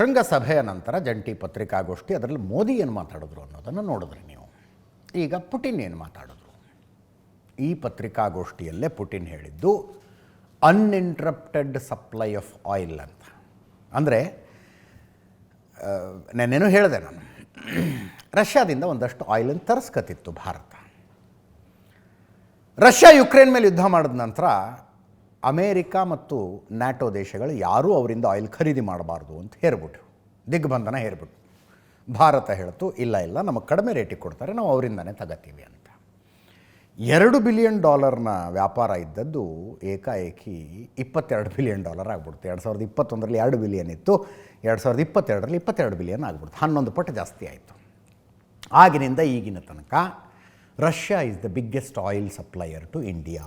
ಶೃಂಗಸಭೆಯ ನಂತರ ಜಂಟಿ ಪತ್ರಿಕಾಗೋಷ್ಠಿ ಅದರಲ್ಲಿ ಮೋದಿ ಏನು ಮಾತಾಡಿದ್ರು ಅನ್ನೋದನ್ನು ನೋಡಿದ್ರಿ ನೀವು. ಈಗ ಪುಟಿನ್ ಏನು ಮಾತಾಡಿದ್ರು? ಈ ಪತ್ರಿಕಾಗೋಷ್ಠಿಯಲ್ಲೇ ಪುಟಿನ್ ಹೇಳಿದ್ದು ಅನ್ಇಂಟ್ರಪ್ಟೆಡ್ ಸಪ್ಲೈ ಆಫ್ ಆಯಿಲ್ ಅಂತ. ಅಂದರೆ ನೆನ್ನೇನು ಹೇಳಿದೆ ನಾನು. ರಷ್ಯಾದಿಂದ ಒಂದಷ್ಟು ಆಯಿಲನ್ನು ತರಿಸ್ಕತ್ತಿತ್ತು ಭಾರತ. ರಷ್ಯಾ ಯುಕ್ರೇನ್ ಮೇಲೆ ಯುದ್ಧ ಮಾಡಿದ ನಂತರ ಅಮೇರಿಕ ಮತ್ತು ನ್ಯಾಟೋ ದೇಶಗಳು ಯಾರೂ ಅವರಿಂದ ಆಯಿಲ್ ಖರೀದಿ ಮಾಡಬಾರ್ದು ಅಂತ ಹೇರ್ಬಿಟ್ರು ದಿಗ್ಬಂಧನ ಹೇರ್ಬಿಟ್ರು ಭಾರತ ಹೇಳ್ತು, ಇಲ್ಲ ಇಲ್ಲ, ನಮಗೆ ಕಡಿಮೆ ರೇಟಿಗೆ ಕೊಡ್ತಾರೆ, ನಾವು ಅವರಿಂದನೇ ತಗೋತೀವಿ ಅಂತ. ಎರಡು ಬಿಲಿಯನ್ ಡಾಲರ್ನ ವ್ಯಾಪಾರ ಇದ್ದದ್ದು ಏಕಾಏಕಿ ಇಪ್ಪತ್ತೆರಡು ಬಿಲಿಯನ್ ಡಾಲರ್ ಆಗ್ಬಿಡ್ತು. ಎರಡು ಸಾವಿರದ ಇಪ್ಪತ್ತೊಂದರಲ್ಲಿ ಎರಡು ಬಿಲಿಯನ್ ಇತ್ತು, ಎರಡು ಸಾವಿರದ ಇಪ್ಪತ್ತೆರಡರಲ್ಲಿ ಇಪ್ಪತ್ತೆರಡು ಬಿಲಿಯನ್ ಆಗ್ಬಿಡ್ತು. ಹನ್ನೊಂದು ಪಟ್ಟು ಜಾಸ್ತಿ ಆಯಿತು. ಆಗಿನಿಂದ ಈಗಿನ ತನಕ Russia is the biggest oil supplier to India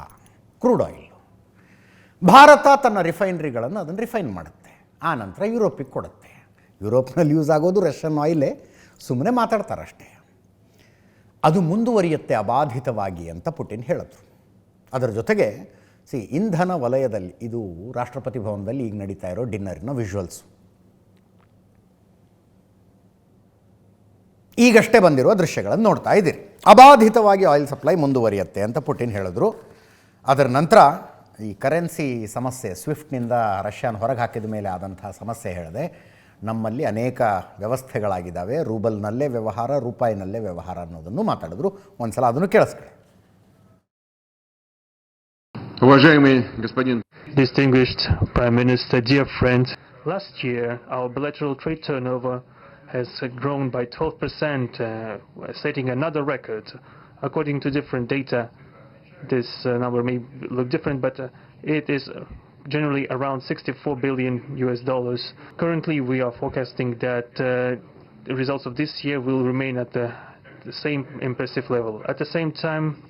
crude oil Bharat ತನ್ನ ರಿಫೈನರಿಗಳನ್ನು ಅದನ್ನು ರಿಫೈನ್ ಮಾಡುತ್ತೆ. ಆ ನಂತರ ಯುರೋಪಿಗೆ ಕೊಡುತ್ತೆ. ಯುರೋಪ್ನಲ್ಲಿ ಯೂಸ್ ಆಗೋದು ರಷ್ಯನ್ ಆಯಿಲೇ. ಸುಮ್ಮನೆ ಮಾತಾಡ್ತಾರಷ್ಟೇ. ಅದು ಮುಂದುವರಿಯುತ್ತೆ ಅಬಾಧಿತವಾಗಿ ಅಂತ ಪುಟಿನ್ ಹೇಳಿದ್ರು. ಅದರ ಜೊತೆಗೆ, ಸಿ, ಇಂಧನ ವಲಯದಲ್ಲಿ, ಇದು ರಾಷ್ಟ್ರಪತಿ ಭವನದಲ್ಲಿ ಈಗ ನಡೀತಾ ಇರೋ ಡಿನ್ನರಿನ ವಿಷುವಲ್ಸು ಈಗಷ್ಟೇ ಬಂದಿರುವ ದೃಶ್ಯಗಳನ್ನು ನೋಡ್ತಾ ಇದ್ದೀರಿ. ಅಬಾಧಿತವಾಗಿ ಆಯಿಲ್ ಸಪ್ಲೈ ಮುಂದುವರಿಯುತ್ತೆ ಅಂತ ಪುಟಿನ್ ಹೇಳಿದ್ರು. ಅದರ ನಂತರ ಈ ಕರೆನ್ಸಿ ಸಮಸ್ಯೆ ಸ್ವಿಫ್ಟ್ನಿಂದ ರಷ್ಯಾನ್ ಹೊರಗೆ ಹಾಕಿದ ಮೇಲೆ ಆದಂತಹ ಸಮಸ್ಯೆ ಹೇಳಿದೆ ನಮ್ಮಲ್ಲಿ ಅನೇಕ ವ್ಯವಸ್ಥೆಗಳಾಗಿದ್ದಾವೆ ರೂಬಲ್ನಲ್ಲೇ ವ್ಯವಹಾರ ರೂಪಾಯಿನಲ್ಲೇ ವ್ಯವಹಾರ ಅನ್ನೋದನ್ನು ಮಾತಾಡಿದ್ರು ಒಂದು ಸಲ ಅದನ್ನು ಕೇಳಿಸ್ಕೊಳ್ಳಿ Distinguished Prime Minister, dear friends, last year our bilateral trade turnover has grown by 12%, uh, setting another record according to different data. This uh, number may look different, but uh, it is generally around 64 billion US dollars. Currently, we are forecasting that uh, the results of this year will remain at the, the same impressive level. At the same time,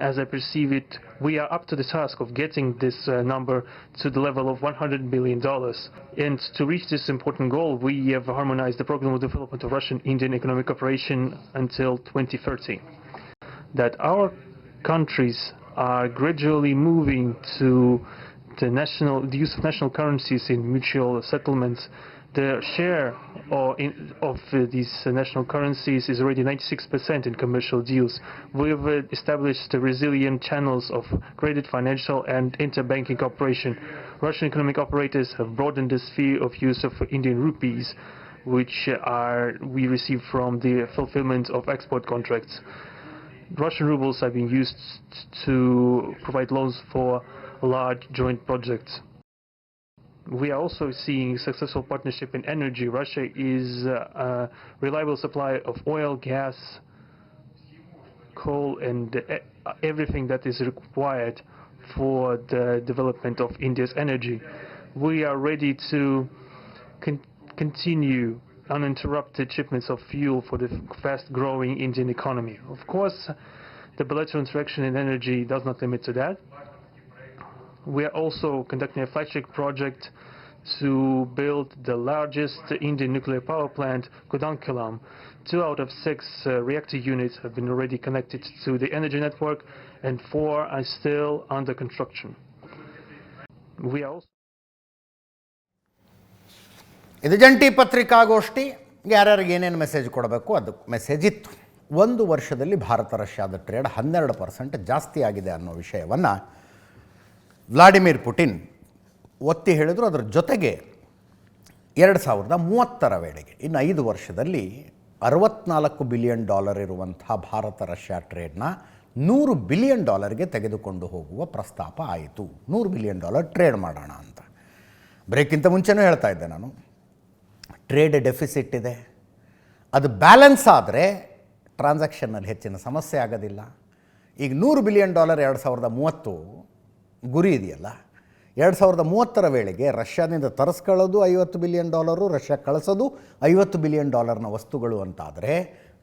as I perceive it, we are up to the task of getting this uh, number to the level of 100 billion dollars. And to reach this important goal, we have harmonized the program of development of Russian-Indian economic cooperation until 2030. That our countries are gradually moving to the national, the use of national currencies in mutual settlements. The share in, of uh, these uh, national currencies is already 96% in commercial deals. We've uh, established resilient channels of credit, financial, and interbanking cooperation. Russian economic operators have broadened the sphere of use of Indian rupees, which are we receive from the fulfillment of export contracts. Russian rubles are being used to provide loans for large joint projects. We are also seeing successful partnership in energy. Russia is uh, a reliable supplier of oil, gas, coal, and everything that is required for the development of India's energy. We are ready to con- continue uninterrupted shipments of fuel for the fast-growing Indian economy. Of course, the bilateral interaction in energy does not limit to that. We are also conducting a flagship project to build the largest Indian nuclear power plant, Kudankulam. Two out of six uh, reactor units have been already connected to the energy network, and four are still under construction. We are also ಇದು ಜಂಟಿ ಪತ್ರಿಕಾಗೋಷ್ಠಿ. ಯಾರ್ಯಾರಿಗೆ ಏನೇನು message ಕೊಡಬೇಕು ಅದು message ಇತ್ತು. ಒಂದು ವರ್ಷದಲ್ಲಿ ಭಾರತ ರಷ್ಯಾದ ಟ್ರೇಡ್ ಹನ್ನೆರಡು ಪರ್ಸೆಂಟ್ ಜಾಸ್ತಿ ಆಗಿದೆ ಅನ್ನೋ ವಿಷಯವನ್ನು ವ್ಲಾಡಿಮಿರ್ ಪುಟಿನ್ ಒತ್ತಿ ಹೇಳಿದರು ಅದರ ಜೊತೆಗೆ ಎರಡು ಸಾವಿರದ ಮೂವತ್ತರ ವೇಳೆಗೆ, ಇನ್ನು ಐದು ವರ್ಷದಲ್ಲಿ ಅರವತ್ನಾಲ್ಕು ಬಿಲಿಯನ್ ಡಾಲರ್ ಇರುವಂಥ ಭಾರತ ರಷ್ಯಾ ಟ್ರೇಡ್ನ ನೂರು ಬಿಲಿಯನ್ ಡಾಲರ್ಗೆ ತೆಗೆದುಕೊಂಡು ಹೋಗುವ ಪ್ರಸ್ತಾಪ ಆಯಿತು. ನೂರು ಬಿಲಿಯನ್ ಡಾಲರ್ ಟ್ರೇಡ್ ಮಾಡೋಣ ಅಂತ. ಬ್ರೇಕ್ಗಿಂತ ಮುಂಚೆನೂ ಹೇಳ್ತಾ ಇದ್ದೆ ನಾನು. ಟ್ರೇಡ್ ಡೆಫಿಸಿಟ್ ಇದೆ. ಅದು ಬ್ಯಾಲೆನ್ಸ್ ಆದರೆ ಟ್ರಾನ್ಸಾಕ್ಷನ್ನಲ್ಲಿ ಹೆಚ್ಚಿನ ಸಮಸ್ಯೆ ಆಗೋದಿಲ್ಲ. ಈಗ ನೂರು ಬಿಲಿಯನ್ ಡಾಲರ್ ಎರಡು ಸಾವಿರದ ಮೂವತ್ತು ಗುರಿ ಇದೆಯಲ್ಲ, ಎರಡು ಸಾವಿರದ ಮೂವತ್ತರ ವೇಳೆಗೆ ರಷ್ಯಾದಿಂದ ತರಿಸ್ಕೊಳ್ಳೋದು ಐವತ್ತು ಬಿಲಿಯನ್ ಡಾಲರು, ರಷ್ಯಾ ಕಳಿಸೋದು ಐವತ್ತು ಬಿಲಿಯನ್ ಡಾಲರ್ನ ವಸ್ತುಗಳು ಅಂತಾದರೆ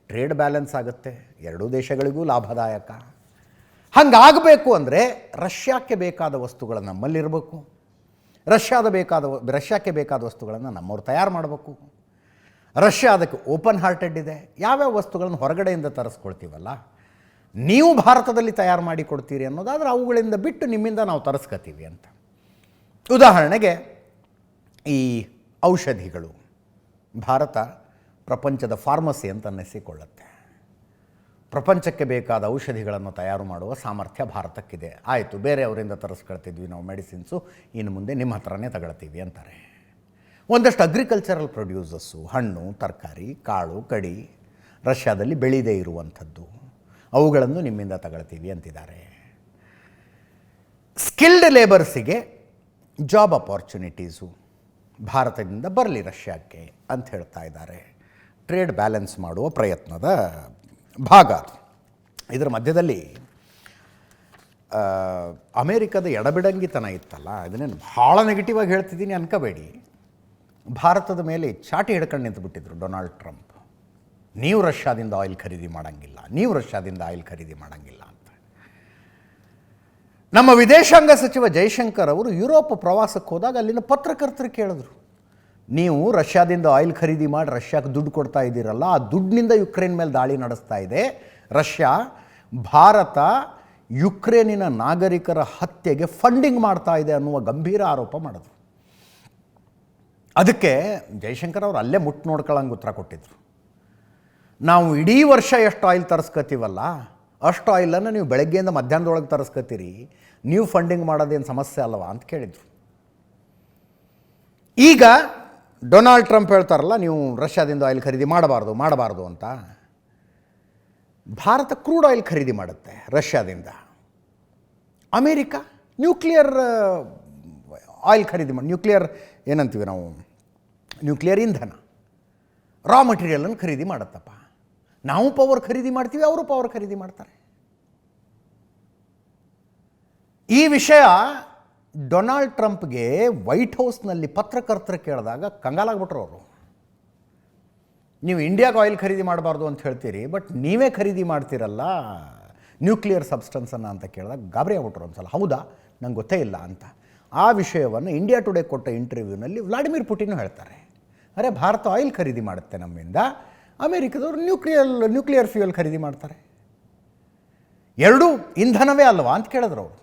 ಟ್ರೇಡ್ ಬ್ಯಾಲೆನ್ಸ್ ಆಗುತ್ತೆ. ಎರಡೂ ದೇಶಗಳಿಗೂ ಲಾಭದಾಯಕ. ಹಂಗಾಗಬೇಕು ಅಂದರೆ ರಷ್ಯಾಕ್ಕೆ ಬೇಕಾದ ವಸ್ತುಗಳು ನಮ್ಮಲ್ಲಿರಬೇಕು. ರಷ್ಯಾದ ಬೇಕಾದ ರಷ್ಯಾಕ್ಕೆ ಬೇಕಾದ ವಸ್ತುಗಳನ್ನು ನಮ್ಮವ್ರು ತಯಾರು ಮಾಡಬೇಕು. ರಷ್ಯಾ ಅದಕ್ಕೆ ಓಪನ್ ಹಾರ್ಟೆಡ್ ಇದೆ. ಯಾವ್ಯಾವ ವಸ್ತುಗಳನ್ನು ಹೊರಗಡೆಯಿಂದ ತರಿಸ್ಕೊಳ್ತೀವಲ್ಲ, ನೀವು ಭಾರತದಲ್ಲಿ ತಯಾರು ಮಾಡಿ ಕೊಡ್ತೀರಿ ಅನ್ನೋದಾದ್ರೆ ಅವುಗಳಿಂದ ಬಿಟ್ಟು ನಿಮ್ಮಿಂದ ನಾವು ತರಿಸ್ಕೊತೀವಿ ಅಂತ. ಉದಾಹರಣೆಗೆ ಈ ಔಷಧಿಗಳು ಭಾರತ ಪ್ರಪಂಚದ ಫಾರ್ಮಸಿ ಅಂತ ಅನ್ನಿಸಿಕೊಳ್ಳುತ್ತೆ ಪ್ರಪಂಚಕ್ಕೆ ಬೇಕಾದ ಔಷಧಿಗಳನ್ನು ತಯಾರು ಮಾಡುವ ಸಾಮರ್ಥ್ಯ ಭಾರತಕ್ಕಿದೆ. ಆಯಿತು ಬೇರೆಯವರಿಂದ ತರಿಸ್ಕೊಳ್ತಿದ್ವಿ ನಾವು ಮೆಡಿಸಿನ್ಸು. ಇನ್ನು ಮುಂದೆ ನಿಮ್ಮ ಹತ್ರನೇ ತಗೊಳ್ತೀವಿ ಅಂತಾರೆ. ಒಂದಷ್ಟು ಅಗ್ರಿಕಲ್ಚರಲ್ ಪ್ರೊಡ್ಯೂಸಸ್ಸು ಹಣ್ಣು, ತರಕಾರಿ, ಕಾಳು, ಕಡಿ, ರಷ್ಯಾದಲ್ಲಿ ಬೆಳೀದೇ ಇರುವಂಥದ್ದು. ಅವುಗಳನ್ನು ನಿಮ್ಮಿಂದ ತಗೊಳ್ತೀವಿ ಅಂತಿದ್ದಾರೆ. ಸ್ಕಿಲ್ಡ್ ಲೇಬರ್ಸಿಗೆ ಜಾಬ್ ಅಪಾರ್ಚುನಿಟೀಸು ಭಾರತದಿಂದ ಬರಲಿ ರಷ್ಯಾಕ್ಕೆ ಅಂತ ಹೇಳ್ತಾ ಇದ್ದಾರೆ. ಟ್ರೇಡ್ ಬ್ಯಾಲೆನ್ಸ್ ಮಾಡುವ ಪ್ರಯತ್ನದ ಭಾಗ. ಇದರ ಮಧ್ಯದಲ್ಲಿ ಅಮೇರಿಕದ ಎಡಬಿಡಂಗಿತನ ಇತ್ತಲ್ಲ, ಅದನ್ನೇನು ಭಾಳ ನೆಗೆಟಿವ್ ಆಗಿ ಹೇಳ್ತಿದ್ದೀನಿ ಅನ್ಕೋಬೇಡಿ. ಭಾರತದ ಮೇಲೆ ಚಾಟಿ ಹಿಡ್ಕೊಂಡು ನಿಂತುಬಿಟ್ಟಿದ್ರು ಡೊನಾಲ್ಡ್ ಟ್ರಂಪ್. ನೀವು ರಷ್ಯಾದಿಂದ ಆಯಿಲ್ ಖರೀದಿ ಮಾಡೋಂಗಿಲ್ಲ, ನೀವು ರಷ್ಯಾದಿಂದ ಆಯಿಲ್ ಖರೀದಿ ಮಾಡೋಂಗಿಲ್ಲ ಅಂತ. ನಮ್ಮ ವಿದೇಶಾಂಗ ಸಚಿವ ಜೈಶಂಕರ್ ಅವರು ಯುರೋಪ್ ಪ್ರವಾಸಕ್ಕೆ ಹೋದಾಗ ಅಲ್ಲಿನ ಪತ್ರಕರ್ತರು ಕೇಳಿದ್ರು. ನೀವು ರಷ್ಯಾದಿಂದ ಆಯಿಲ್ ಖರೀದಿ ಮಾಡಿ ರಷ್ಯಾಕ್ಕೆ ದುಡ್ಡು ಕೊಡ್ತಾ ಇದ್ದೀರಲ್ಲ, ಆ ದುಡ್ಡಿನಿಂದ ಯುಕ್ರೇನ್ ಮೇಲೆ ದಾಳಿ ನಡೆಸ್ತಾ ಇದೆ. ರಷ್ಯಾ, ಭಾರತ, ಯುಕ್ರೇನಿನ ನಾಗರಿಕರ ಹತ್ಯೆಗೆ ಫಂಡಿಂಗ್ ಮಾಡ್ತಾ ಇದೆ ಅನ್ನುವ ಗಂಭೀರ ಆರೋಪ ಮಾಡಿದ್ರು. ಅದಕ್ಕೆ ಜೈಶಂಕರ್ ಅವರು ಅಲ್ಲೇ ಮುಟ್ಟು ನೋಡ್ಕೊಳ್ಳಂಗೆ ಉತ್ತರ ಕೊಟ್ಟಿದ್ರು. ನಾವು ಇಡೀ ವರ್ಷ ಎಷ್ಟು ಆಯಿಲ್ ತರಿಸ್ಕೊತೀವಲ್ಲ ಅಷ್ಟು ಆಯಿಲನ್ನು ನೀವು ಬೆಳಗ್ಗೆಯಿಂದ ಮಧ್ಯಾಹ್ನದೊಳಗೆ ತರಿಸ್ಕೊತೀರಿ ನೀವು ಫಂಡಿಂಗ್ ಮಾಡೋದೇನು ಸಮಸ್ಯೆ ಅಲ್ಲವಾ ಅಂತ ಕೇಳಿದರು. ಈಗ ಡೊನಾಲ್ಡ್ ಟ್ರಂಪ್ ಹೇಳ್ತಾರಲ್ಲ, ನೀವು ರಷ್ಯಾದಿಂದ ಆಯಿಲ್ ಖರೀದಿ ಮಾಡಬಾರ್ದು ಮಾಡಬಾರ್ದು ಅಂತ. ಭಾರತ ಕ್ರೂಡ್ ಆಯಿಲ್ ಖರೀದಿ ಮಾಡುತ್ತೆ ರಷ್ಯಾದಿಂದ. ಅಮೇರಿಕ ನ್ಯೂಕ್ಲಿಯರ್ ಆಯಿಲ್ ಖರೀದಿ ಮಾಡಿ, ನ್ಯೂಕ್ಲಿಯರ್ ಏನಂತೀವಿ ನಾವು, ನ್ಯೂಕ್ಲಿಯರ್ ಇಂಧನ. ರಾ ಮಟೀರಿಯಲನ್ನು ಖರೀದಿ ಮಾಡುತ್ತಪ್ಪ. ನಾವು ಪವರ್ ಖರೀದಿ ಮಾಡ್ತೀವಿ, ಅವರು ಪವರ್ ಖರೀದಿ ಮಾಡ್ತಾರೆ. ಈ ವಿಷಯ ಡೊನಾಲ್ಡ್ ಟ್ರಂಪ್ಗೆ ವೈಟ್ ಹೌಸ್ನಲ್ಲಿ ಪತ್ರಕರ್ತರು ಕೇಳಿದಾಗ ಕಂಗಾಲಾಗ್ಬಿಟ್ರು ಅವರು. ನೀವು ಇಂಡಿಯಾಗೆ ಆಯಿಲ್ ಖರೀದಿ ಮಾಡಬಾರ್ದು ಅಂತ ಹೇಳ್ತೀರಿ, ಬಟ್ ನೀವೇ ಖರೀದಿ ಮಾಡ್ತೀರಲ್ಲ, ನ್ಯೂಕ್ಲಿಯರ್ ಸಬ್ಸ್ಟೆನ್ಸನ್ನು ಅಂತ ಕೇಳಿದಾಗ ಗಾಬರಿ ಆಗ್ಬಿಟ್ರು ಒಂದ್ಸಲ. ಹೌದಾ? ನಂಗೆ ಗೊತ್ತೇ ಇಲ್ಲ ಅಂತ. ಆ ವಿಷಯವನ್ನು ಇಂಡಿಯಾ ಟುಡೇ ಕೊಟ್ಟ ಇಂಟರ್ವ್ಯೂನಲ್ಲಿ ವ್ಲಾಡಿಮಿರ್ ಪುಟಿನು ಹೇಳ್ತಾರೆ. ಅರೆ, ಭಾರತ ಆಯಿಲ್ ಖರೀದಿ ಮಾಡುತ್ತೆ ನಮ್ಮಿಂದ, ಅಮೇರಿಕದವರು ನ್ಯೂಕ್ಲಿಯರ್ ನ್ಯೂಕ್ಲಿಯರ್ ಫ್ಯೂಯಲ್ ಖರೀದಿ ಮಾಡ್ತಾರೆ. ಎರಡೂ ಇಂಧನವೇ ಅಲ್ವಾ ಅಂತ ಕೇಳಿದ್ರು ಅವರು.